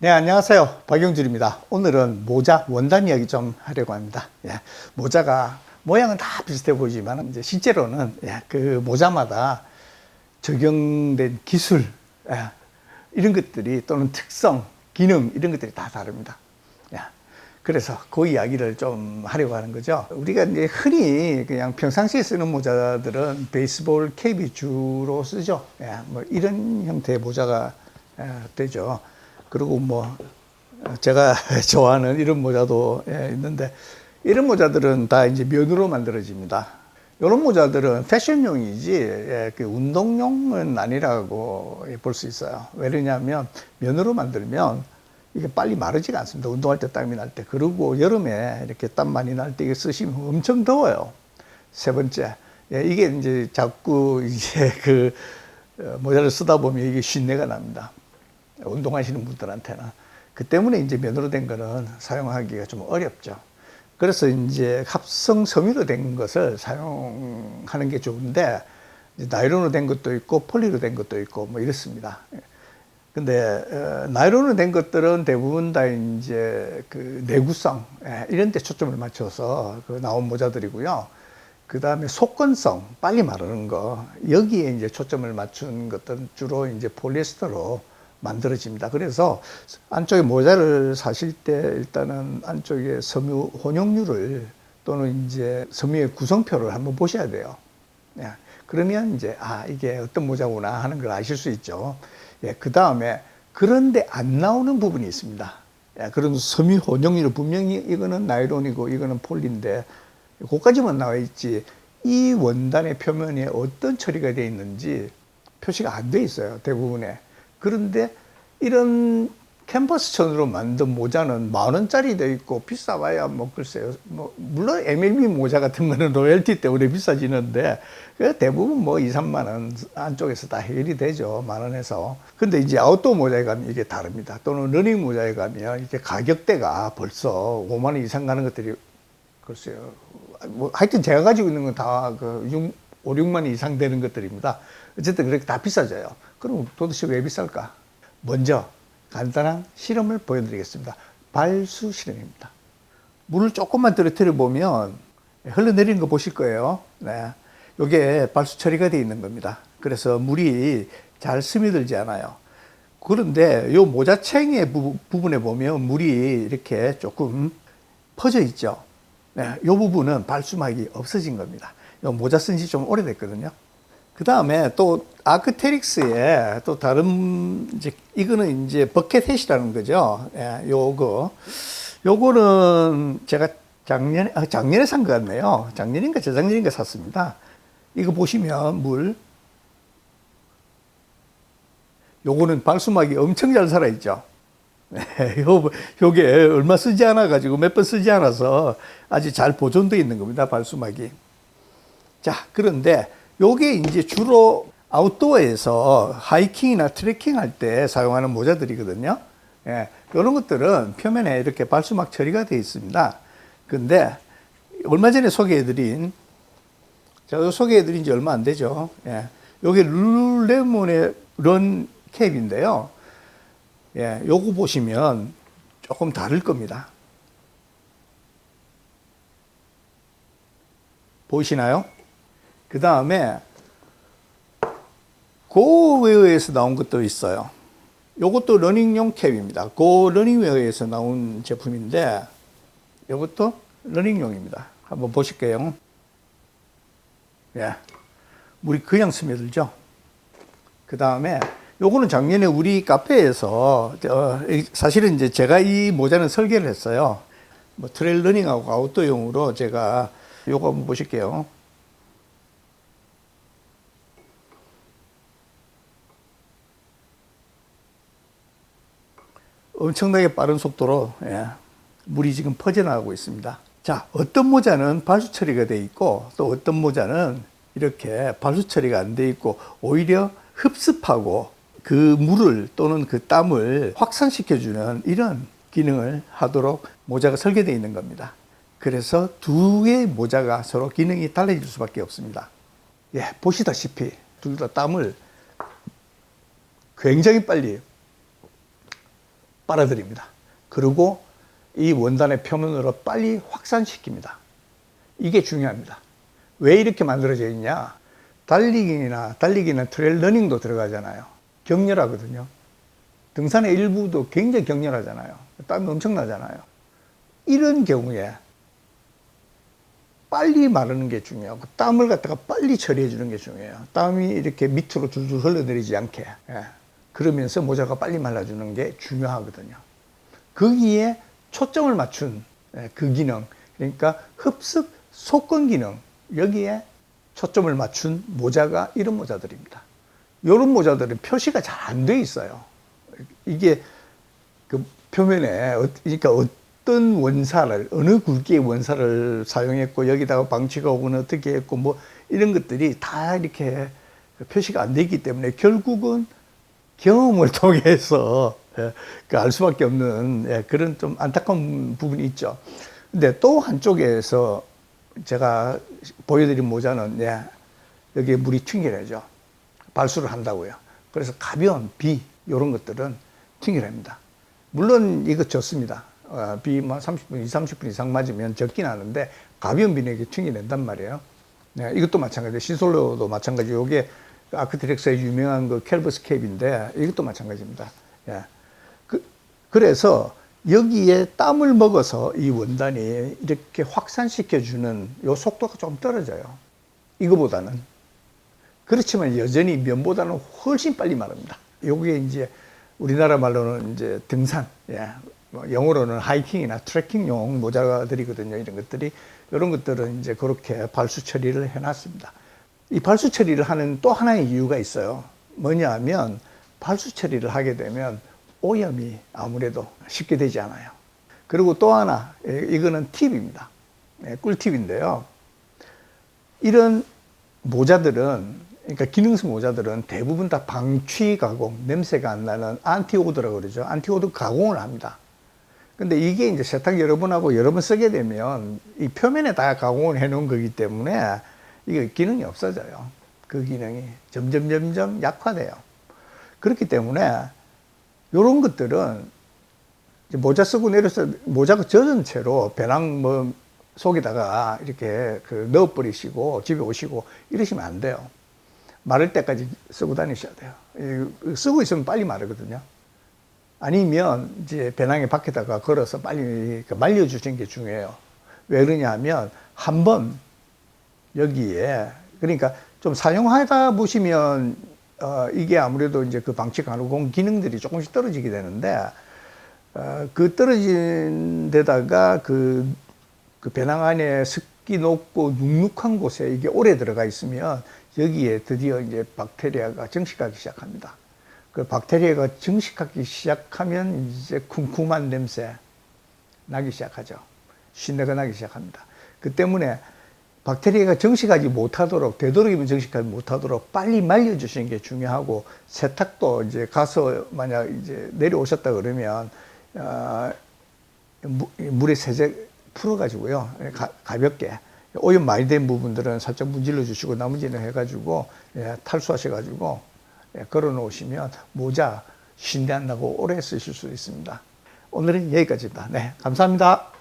네, 안녕하세요. 박영준입니다. 오늘은 모자 원단 이야기 좀 하려고 합니다. 예, 모자가 모양은 다 비슷해 보이지만 이제 실제로는 예, 그 모자마다 적용된 기술 예, 이런 것들이 또는 특성, 기능 이런 것들이 다 다릅니다. 예, 그래서 그 이야기를 좀 하려고 하는 거죠. 우리가 이제 흔히 그냥 평상시에 쓰는 모자들은 베이스볼 캡이 주로 쓰죠. 예, 뭐 이런 형태의 모자가 예, 되죠. 그리고 뭐 제가 좋아하는 이런 모자도 예, 있는데 이런 모자들은 다 이제 면으로 만들어집니다. 이런 모자들은 패션용이지 예, 그 운동용은 아니라고 볼 수 있어요. 왜냐하면 면으로 만들면 이게 빨리 마르지가 않습니다. 운동할 때 땀이 날 때. 그리고 여름에 이렇게 땀 많이 날 때 이거 쓰시면 엄청 더워요. 세 번째. 예, 이게 이제 자꾸 이제 그 어, 모자를 쓰다 보면 이게 쉰내가 납니다. 운동하시는 분들한테는. 그 때문에 이제 면으로 된 거는 사용하기가 좀 어렵죠. 그래서 이제 합성 섬유로 된 것을 사용하는 게 좋은데, 나이론으로 된 것도 있고, 폴리로 된 것도 있고, 뭐 이렇습니다. 근데, 어, 나이론으로 된 것들은 대부분 다 이제 그 내구성, 예, 이런 데 초점을 맞춰서 그 나온 모자들이고요. 그 다음에 속건성, 빨리 마르는 거, 여기에 이제 초점을 맞춘 것들은 주로 이제 폴리에스터로 만들어집니다. 그래서 안쪽에 모자를 사실 때 일단은 안쪽에 섬유 혼용률을 또는 이제 섬유의 구성표를 한번 보셔야 돼요. 예. 그러면 이제 아 이게 어떤 모자구나 하는 걸 아실 수 있죠. 예. 그 다음에 그런데 안 나오는 부분이 있습니다. 예. 그런 섬유 혼용률 분명히 이거는 나이론이고 이거는 폴리인데 그까지만 나와 있지 이 원단의 표면에 어떤 처리가 되어 있는지 표시가 안 돼 있어요 대부분에. 그런데 이런 캔버스천으로 만든 모자는 만 원짜리 돼 있고 비싸봐야 뭐 글쎄요. 뭐 물론 MLB 모자 같은 거는 로열티 때문에 비싸지는데 그 대부분 뭐 2, 3만 원 안쪽에서 다 해결이 되죠. 만 원에서. 근데 이제 아웃도어 모자에 가면 이게 다릅니다. 또는 러닝 모자에 가면 이게 가격대가 벌써 5만 원 이상 가는 것들이 글쎄요. 뭐 하여튼 제가 가지고 있는 건 다 그 5, 6만 원 이상 되는 것들입니다 어쨌든 그렇게 다 비싸져요 그럼 도대체 왜 비쌀까? 먼저 간단한 실험을 보여드리겠습니다. 발수 실험입니다. 물을 조금만 떨어뜨려 보면 흘러내리는 거 보실 거예요. 네. 요게 발수 처리가 되어 있는 겁니다. 그래서 물이 잘 스며들지 않아요. 그런데 요 모자챙의 부 분에 보면 물이 이렇게 조금 퍼져 있죠. 네. 요 부분은 발수막이 없어진 겁니다. 요 모자 쓴 지 좀 오래됐거든요. 그 다음에 또 아크테릭스의 또 다른 이제 이거는 이제 버켓햇이라는 거죠. 예, 요거 요거는 제가 작년에 아, 작년에 산 것 같네요. 작년인가 재작년인가 샀습니다. 이거 보시면 물 요거는 발수막이 엄청 잘 살아 있죠. 예, 요, 요게 얼마 쓰지 않아 가지고 몇 번 쓰지 않아서 아주 잘 보존되어 있는 겁니다. 발수막이. 자, 그런데 요게 이제 주로 아웃도어에서 하이킹이나 트레킹 할 때 사용하는 모자들이거든요. 예, 이런 것들은 표면에 이렇게 발수막 처리가 되어 있습니다. 근데 얼마 전에 소개해드린 제가 소개해드린 지 얼마 안 되죠. 예, 요게 룰레몬의 런 캡인데요. 예, 요거 보시면 조금 다를 겁니다. 보이시나요? 그 다음에 고웨어에서 나온 것도 있어요. 요것도 러닝용 캡입니다. 고 러닝웨어에서 나온 제품인데 요것도 러닝용입니다. 한번 보실게요. 예. 물이 그냥 스며들죠. 그 다음에 요거는 작년에 우리 카페에서 어, 사실은 이제 제가 이 모자는 설계를 했어요. 뭐 트레일 러닝하고 아웃도어용으로 제가 요거 한번 보실게요. 엄청나게 빠른 속도로 예, 물이 지금 퍼져나가고 있습니다. 자, 어떤 모자는 발수 처리가 돼 있고 또 어떤 모자는 이렇게 발수 처리가 안 돼 있고 오히려 흡습하고 그 물을 또는 그 땀을 확산시켜주는 이런 기능을 하도록 모자가 설계되어 있는 겁니다. 그래서 두 개의 모자가 서로 기능이 달라질 수밖에 없습니다. 예, 보시다시피 둘 다 땀을 굉장히 빨리 빨아들입니다. 그리고 이 원단의 표면으로 빨리 확산시킵니다. 이게 중요합니다. 왜 이렇게 만들어져 있냐? 달리기나 달리기는 트레일 러닝도 들어가잖아요. 격렬하거든요. 등산의 일부도 굉장히 격렬하잖아요. 땀이 엄청나잖아요. 이런 경우에 빨리 마르는 게 중요하고 땀을 갖다가 빨리 처리해 주는 게 중요해요. 땀이 이렇게 밑으로 줄줄 흘러내리지 않게. 예. 그러면서 모자가 빨리 말라주는 게 중요하거든요. 거기에 초점을 맞춘 예, 그 기능, 그러니까 흡습 속건 기능, 여기에 초점을 맞춘 모자가 이런 모자들입니다. 이런 모자들은 표시가 잘 안 돼 있어요. 이게 그 표면에, 어- 그러니까 어떤 원사를, 어느 굵기의 원사를 사용했고, 여기다가 방치가 오거나 어떻게 했고, 뭐, 이런 것들이 다 이렇게 표시가 안 되기 때문에 결국은 경험을 통해서 예, 그알 수밖에 없는 예, 그런 좀 안타까운 부분이 있죠. 근데 또 한쪽에서 제가 보여드린 모자는 예, 여기에 물이 튕겨내죠. 발수를 한다고요. 그래서 가벼운 비 이런 것들은 튕겨냅니다. 물론 이거 좋습니다. 어, 비만 30분, 20, 30분 이상 맞으면 적긴 하는데 가벼운 비는 이게 튕겨낸단 말이에요. 네, 이것도 마찬가지예요. 시솔로도 마찬가지. 이게 아크트렉스의 유명한 그 켈버스 캡인데 이것도 마찬가지입니다. 예. 그, 그래서 여기에 땀을 먹어서 이 원단이 이렇게 확산시켜주는 요 속도가 좀 떨어져요. 이거보다는. 그렇지만 여전히 면보다는 훨씬 빨리 마릅니다. 요게 이제 우리나라 말로는 이제 등산, 예. 뭐 영어로는 하이킹이나 트레킹용 모자들이거든요. 이런 것들이. 이런 것들은 이제 그렇게 발수 처리를 해놨습니다. 이 발수 처리를 하는 또 하나의 이유가 있어요. 뭐냐 하면 발수 처리를 하게 되면 오염이 아무래도 쉽게 되지 않아요. 그리고 또 하나, 예, 이거는 팁입니다. 예, 꿀팁인데요. 이런 모자들은 그러니까 기능성 모자들은 대부분 다 방취 가공, 냄새가 안 나는 안티오드라고 그러죠. 안티오드 가공을 합니다. 근데 이게 이제 세탁 여러 번 하고 여러 번 쓰게 되면 이 표면에 다 가공을 해 놓은 거기 때문에 이게 기능이 없어져요. 그 기능이 점점 점점 약화돼요. 그렇기 때문에 이런 것들은 모자 쓰고 내려서 모자가 젖은 채로 배낭 뭐 속에다가 이렇게 그 넣어버리시고 집에 오시고 이러시면 안 돼요. 마를 때까지 쓰고 다니셔야 돼요. 이- 쓰고 있으면 빨리 마르거든요. 아니면 이제 배낭에 밖에다가 걸어서 빨리 그 말려주시는 게 중요해요. 왜 그러냐 하면 한번 여기에 그러니까 좀 사용하다 보시면 어 이게 아무래도 이제 그 방치 가공 기능들이 조금씩 떨어지게 되는데 어, 그 떨어진 데다가 그, 그 배낭 안에 습기 높고 눅눅한 곳에 이게 오래 들어가 있으면 여기에 드디어 이제 박테리아가 증식하기 시작합니다. 그 박테리아가 증식하기 시작하면 이제 쿰쿰한 냄새 나기 시작하죠. 신내가 나기 시작합니다. 그 때문에 박테리아가 증식하지 못하도록 되도록이면 증식하지 못하도록 빨리 말려주시는 게 중요하고 세탁도 이제 가서 만약 이제 내려오셨다 그러면 어, 무- 물에 세제 풀어가지고요 가, 가볍게 오염 많이 된 부분들은 살짝 문질러 주시고 나머지는 해가지고 예, 탈수하셔가지고 예, 걸어 놓으시면 모자 신내 안 나고 오래 쓰실 수 있습니다. 오늘은 여기까지입니다. 네, 감사합니다.